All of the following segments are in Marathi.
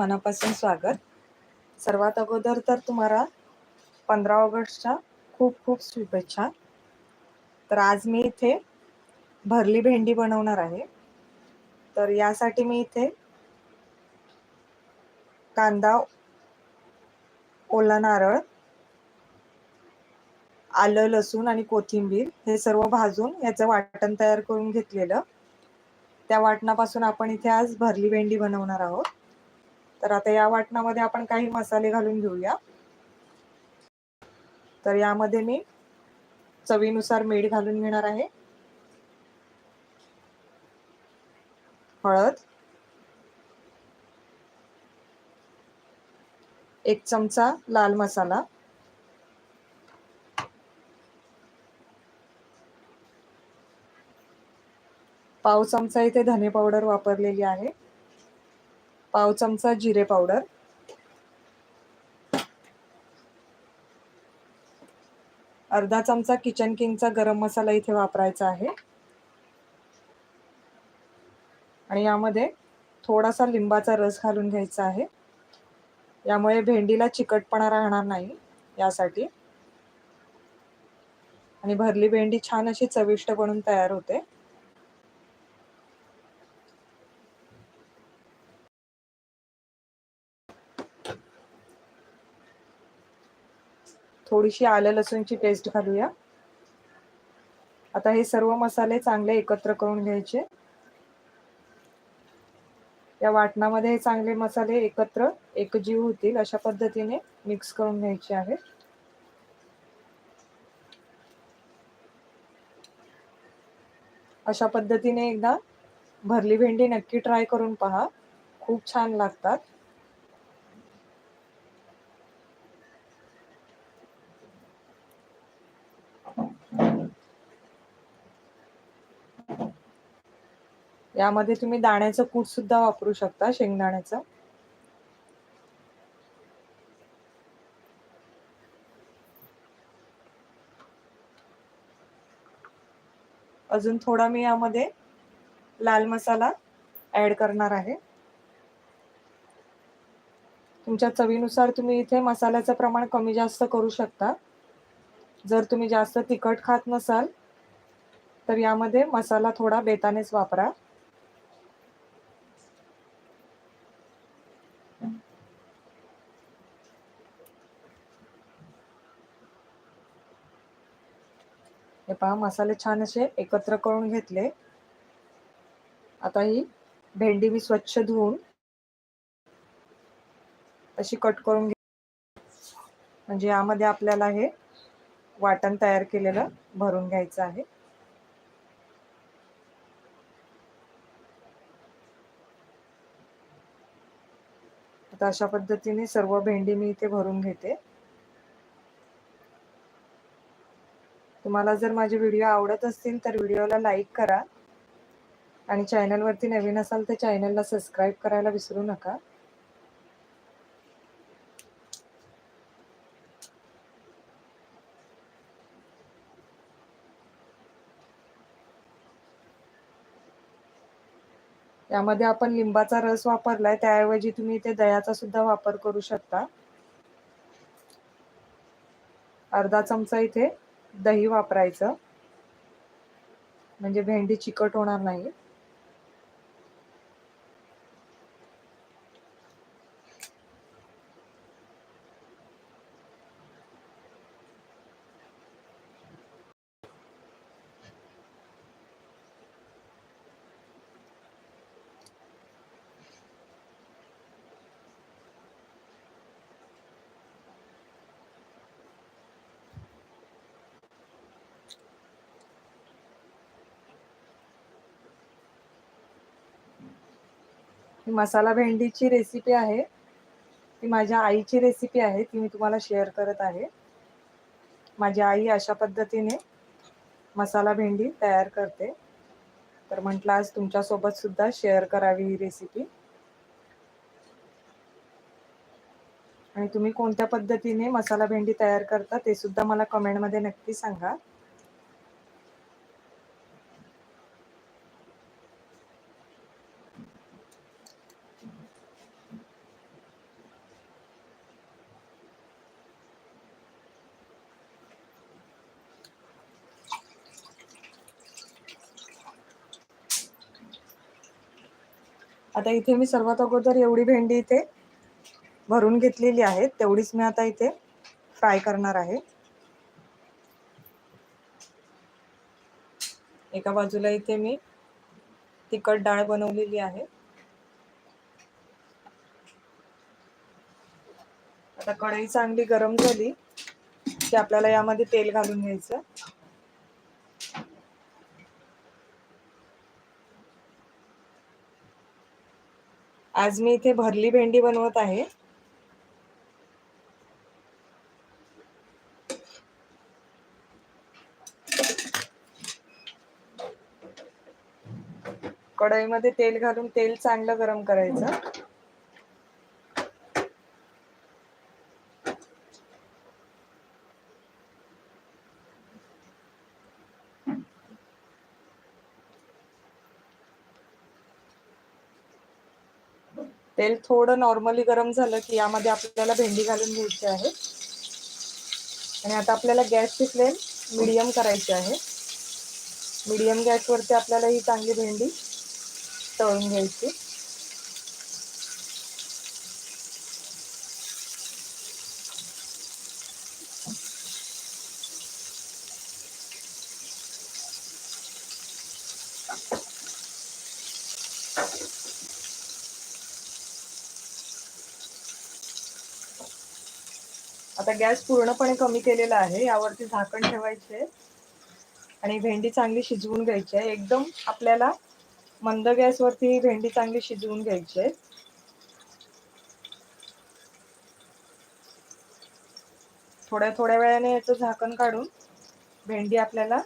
मनापासून स्वागत. सर्वात अगोदर तर तुम्हाला पंधरा ऑगस्टच्या खूप खूप शुभेच्छा. तर आज मी इथे भरली भेंडी बनवणार आहे. तर यासाठी मी इथे कांदा ओला नारळ आलं लसूण आणि कोथिंबीर हे सर्व भाजून याचं वाटण तयार करून घेतलेलं. त्या वाटणापासून आपण इथे आज भरली भेंडी बनवणार आहोत. तर आता या वाटणामध्ये आपण काही मसाले घालून घेऊया. तर यामध्ये मी चवीनुसार मीठ घालून घेणार आहे. हळद. एक चमचा लाल मसाला. पाव चमचा इथे धने पावडर वापरलेली आहे. पाव चमचा जिरे पावडर. अर्धा चमचा किचन किंगचा गरम मसाला इथे वापरायचा आहे. आणि यामध्ये थोडासा लिंबाचा रस घालून घ्यायचा आहे. यामुळे भेंडीला चिकटपणा राहणार नाही यासाठी. आणि भरली भेंडी छान अशी चविष्ट बनून तयार होते. थोडीशी आलं लसूणची पेस्ट घालूया. आता हे सर्व मसाले चांगले एकत्र करून घ्यायचे. या वाटणामध्ये हे चांगले मसाले एकत्र एकजीव होतील अशा पद्धतीने मिक्स करून घ्यायचे आहे. अशा पद्धतीने एकदा भरली भेंडी नक्की ट्राय करून पहा. खूप छान लागतात. यामध्ये तुम्ही दाण्याचं कूट सुद्धा वापरू शकता शेंगदाण्याचं. अजून थोडा मी यामध्ये लाल मसाला ऍड करणार आहे. तुमच्या चवीनुसार तुम्ही इथे मसाल्याचं प्रमाण कमी जास्त करू शकता. जर तुम्ही जास्त तिखट खात नसाल तर यामध्ये मसाला थोडा बेतानेच वापरा. हे पहा मसाले छान असे एकत्र करून घेतले. आता ही भेंडी मी स्वच्छ धुवून अशी कट करून घे म्हणजे यामध्ये आपल्याला हे वाटण तयार केलेलं भरून घ्यायचं आहे. आता अशा पद्धतीने सर्व भेंडी मी इथे भरून घेते. तुम्हाला जर माझे व्हिडिओ आवडत असतील तर व्हिडिओला लाईक करा. आणि चॅनलवरती नवीन असाल तर चॅनलला सबस्क्राईब करायला विसरू नका. यामध्ये आपण लिंबाचा रस वापरलाय त्याऐवजी तुम्ही इथे दह्याचा सुद्धा वापर करू शकता. अर्धा चमचा इथे दही वापरायचं. म्हणजे भेंडी चिकट होणार नाही. ही मसाला भेंडीची रेसिपी आहे. ती माझ्या आईची रेसिपी आहे. ती मी तुम्हाला शेअर करत आहे. माझी आई अशा पद्धतीने मसाला भेंडी तयार करते. तर म्हटलं आज तुमच्यासोबतसुद्धा शेअर करावी ही रेसिपी आणि तुम्ही कोणत्या पद्धतीने मसाला भेंडी तयार करता ते सुद्धा मला कमेंटमध्ये नक्की सांगा. आता इथे मी सर्वात अगोदर एवढी भेंडी इथे भरून घेतलेली आहे. तेवढीच मी आता इथे फ्राय करणार आहे. एका बाजूला इथे मी तिखट डाळ बनवलेली आहे. आता कढई चांगली गरम झाली की आपल्याला यामध्ये तेल घालून घ्यायचं. आज मी इथे भरली भेंडी बनवत आहे. कढईमध्ये तेल घालून तेल चांगलं गरम करायचं. तेल थोडं नॉर्मली गरम झालं की यामध्ये आपल्याला भेंडी घालून घ्यायची आहे. आणि आता आपल्याला गॅसची फ्लेम मिडियम करायची आहे. मिडियम गॅसवरती आपल्याला ही चांगली भेंडी तळून घ्यायची. गॅस पूर्णपणे कमी केलेला आहे. यावरती झाकण ठेवायचे. आणि भेंडी चांगली शिजवून घ्यायची आहे. एकदम आपल्याला मंद गॅसवरती भेंडी चांगली शिजवून घ्यायची आहे. थोड्या थोड्या वेळाने याचं झाकण काढून भेंडी आपल्याला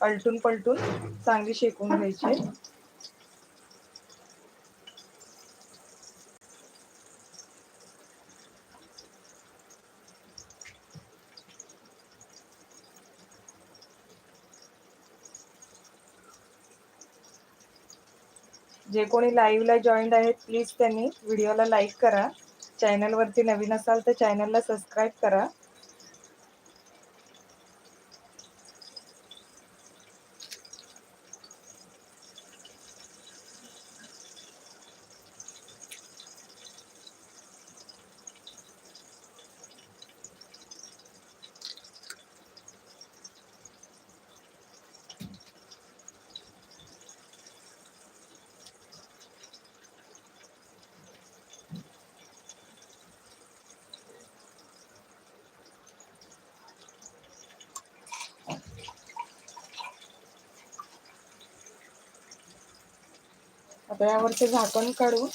पलटून पलटून चांगली शेकून घ्यायची जे कोणी लाईव्हला जॉईंट आहेत प्लीज त्यांनी व्हिडिओला लाईक करा. चॅनलवरती नवीन असाल तर चॅनलला सबस्क्राईब करा. आता यावरचे झाकण काढून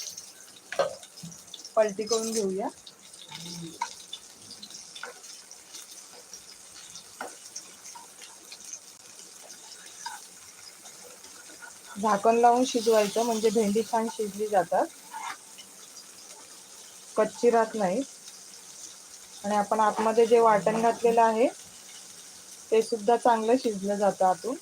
पलटी करून घेऊया. झाकण लावून शिजवायचं म्हणजे भेंडी छान शिजली जातात. कच्ची राहत नाही. आणि आपण आतमध्ये जे वाटण घातलेलं आहे ते सुद्धा चांगलं शिजलं जातं आतून.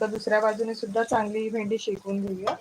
आता दुसऱ्या बाजूने सुद्धा चांगली भेंडी शेकून घेऊया.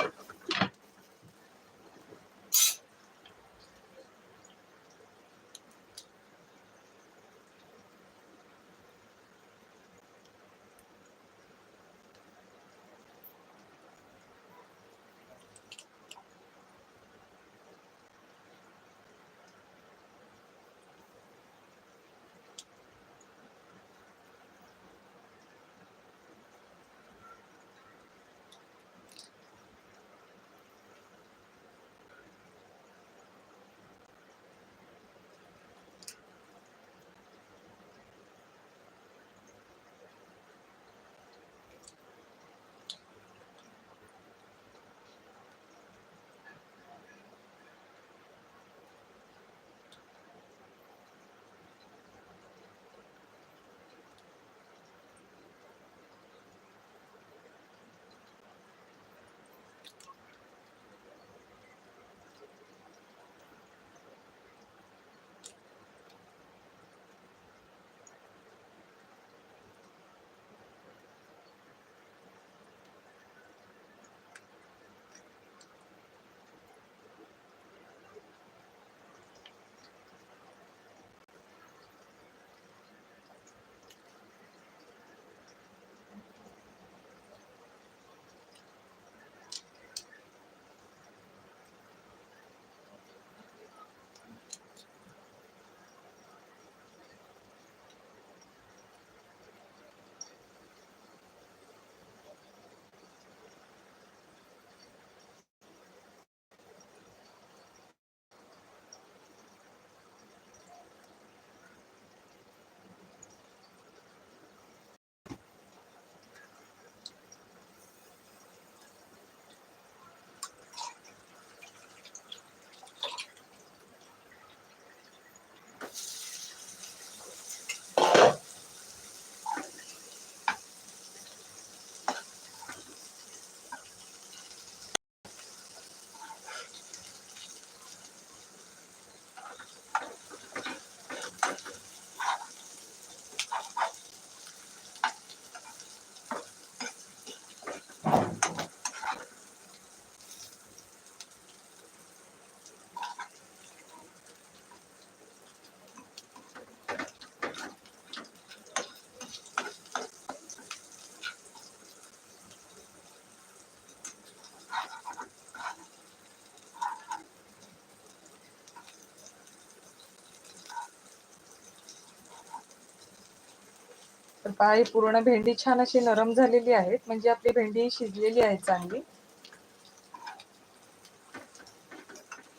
तर पूर्ण भेंडी छान अशी नरम झालेली आहे म्हणजे आपली भेंडी शिजलेली आहे चांगली.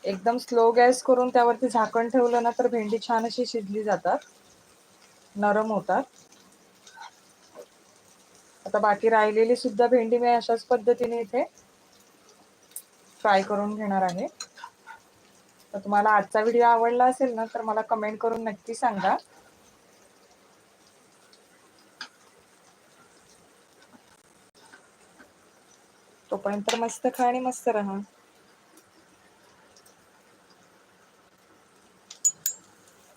एकदम स्लो गॅस करून त्यावरती झाकण ठेवलं ना तर भेंडी छान अशी शिजली जातात. नरम होतात. आता बाकी राहिलेली सुद्धा भेंडी मी अशाच पद्धतीने इथे फ्राय करून घेणार आहे. तर तुम्हाला आजचा व्हिडिओ आवडला असेल ना तर मला कमेंट करून नक्की सांगा. तोपर्यंत मस्त खा आणि मस्त राहा.